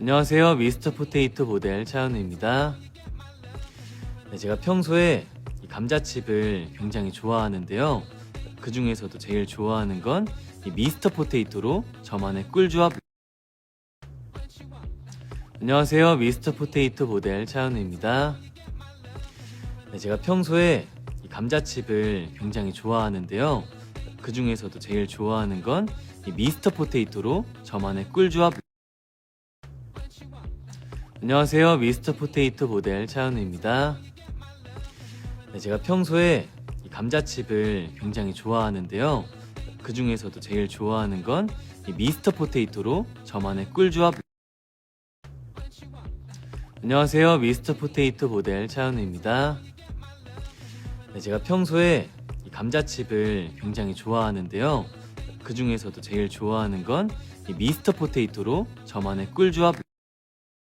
안녕하세요. 미스터 포테이토 모델 차현우입니다. 네, 제가 평소에 이 감자칩을 굉장히 좋아하는데요. 그 중에서도 제일 좋아하는 건 이 미스터 포테이토로 저만의 꿀조합. 안녕하세요. 미스터 포테이토 모델 차현우입니다. 네, 제가 평소에 이 감자칩을 굉장히 좋아하는데요. 그 중에서도 제일 좋아하는 건 이 미스터 포테이토로 저만의 꿀조합. 안녕하세요. 미스터 포테이토 모델 차현우입니다. 네, 제가 평소에 이 감자칩을 굉장히 좋아하는데요. 그 중에서도 제일 좋아하는 건 이 미스터 포테이토로 저만의 꿀조합. 안녕하세요. 미스터 포테이토 모델 차현우입니다. 네, 제가 평소에 이 감자칩을 굉장히 좋아하는데요. 그 중에서도 제일 좋아하는 건 이 미스터 포테이토로 저만의 꿀조합.